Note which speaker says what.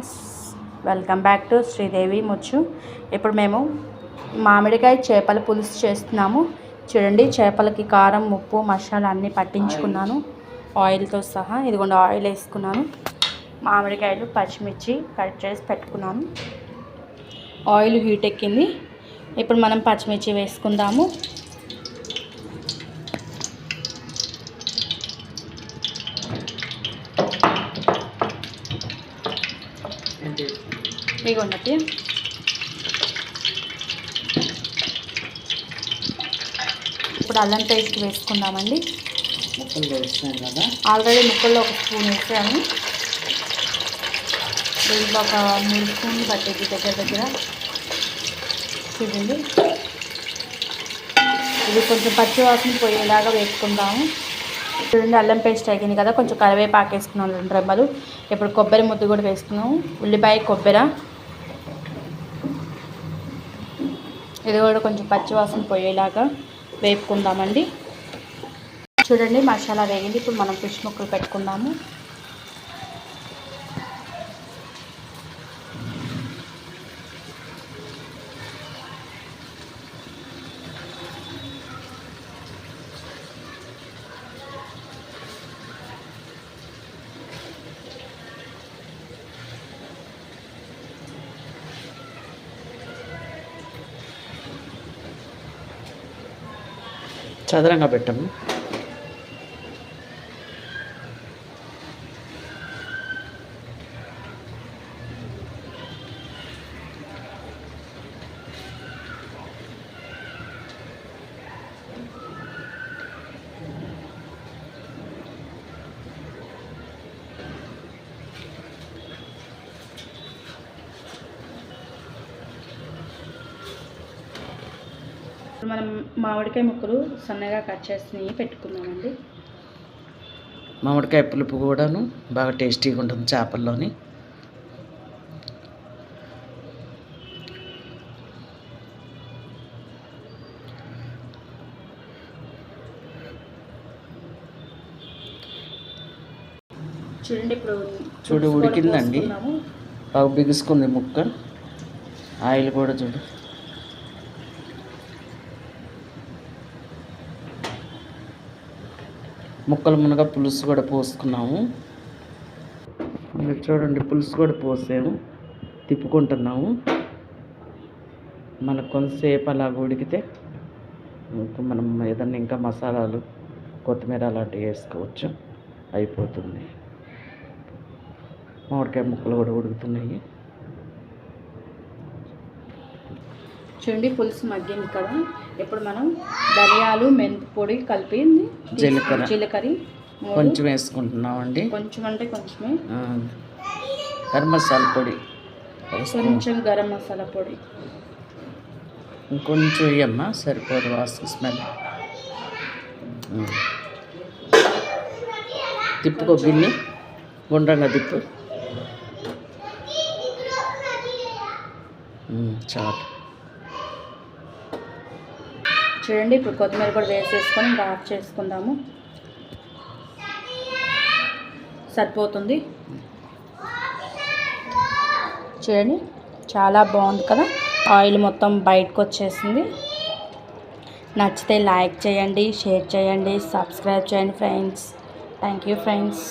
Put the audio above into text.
Speaker 1: Friends welcome back to Sridevi Muchu. ఇప్పుడు మేము మామిడికాయ చేపల పులుసు చేస్తున్నాము. చూడండి చేపలకి కారం ఉప్పు మసాలా అన్నీ పట్టించుకున్నాను. ఆయిల్తో సహా ఇదిగోండి ఆయిల్ వేసుకున్నాను. మామిడికాయలు పచ్చిమిర్చి కట్ చేసి పెట్టుకున్నాను. ఆయిల్ హీట్ ఎక్కింది. ఇప్పుడు మనం పచ్చిమిర్చి వేసుకుందాము. ఇగోండి ఇప్పుడు అల్లం పేస్ట్ వేసుకుందామండి. ఆల్రెడీ ముక్కల్లో ఒక స్పూన్ వేసాము దీంట్లో ఒక మూడు స్పూన్లు పట్టేది దగ్గర దగ్గర. చూడండి. ఇది కొంచెం పచ్చి వాసన పోయేలాగా వేసుకుందాము. చూడండి అల్లం పేస్ట్ అయ్యింది కదా కొంచెం కరివేపాకు వేసుకున్నాం రెండు రెమ్మలు ఇప్పుడు కొబ్బరి ముద్దు కూడా వేసుకున్నాం. ఉల్లిపాయ కొబ్బరి. ఇది కూడా కొంచెం పచ్చివాసన పోయేలాగా వేపుకుందామండి. చూడండి మసాలా వేగింది. ఇప్పుడు మనం ఫిష్ ముక్కలు పెట్టుకుందాము.
Speaker 2: చదరంగా పెట్టము
Speaker 1: మనం మామిడికాయ ముక్కలు సన్నగా కట్ చేసి పెట్టుకుందామండి.
Speaker 2: మామిడికాయ పులుపు కూడాను బాగా టేస్టీగా ఉంటుంది చేపల్లోని.
Speaker 1: చూడండి ఇప్పుడు
Speaker 2: చూడు, ఉడికిందండి. బాగా బిగుసుకుంది ముక్క. ఆయిల్ కూడా చూడు. ముక్కలు మునగ పులుసు కూడా పోసుకున్నాము. మీరు చూడండి పులుసు కూడా పోసాము. తిప్పుకుంటున్నాము. మనకు కొంతసేపు అలా ఉడికితే ఇంకా మనం ఏదన్నా ఇంకా మసాలాలు కొత్తిమీర అలాంటివి వేసుకోవచ్చు. అయిపోతుంది. మామిడికాయ ముక్కలు కూడా ఉడుకుతున్నాయి.
Speaker 1: చూడండి పులుసు మగ్గింది కదా. ఇప్పుడు మనం ధనియాలు మెంతి పొడి కలిపి
Speaker 2: జీలకర్ర.
Speaker 1: జీలకర్ర
Speaker 2: కొంచెం వేసుకుంటున్నామండి.
Speaker 1: కొంచెం అంటే కొంచెమే.
Speaker 2: ఆ, గరం మసాలా పొడి.
Speaker 1: కొంచెం గరం మసాలా పొడి.
Speaker 2: ఇంకొంచెం వేయమ్మా సరిపోదు వాసన స్మెల్. తిప్పుకో గిన్నె గుండ్రంగా తిప్పు. చాలు.
Speaker 1: చూడండి. ఇప్పుడు కొత్తిమీర కూడా వేసేసుకొని ఇంకా ఆఫ్ చేసుకుందాము. సరిపోతుంది. చూడండి. చాలా బాగుంది కదా. ఆయిల్ మొత్తం బయటకు వచ్చేసింది. నచ్చితే లైక్ చేయండి షేర్ చేయండి సబ్స్క్రైబ్ చేయండి ఫ్రెండ్స్. Thank you friends.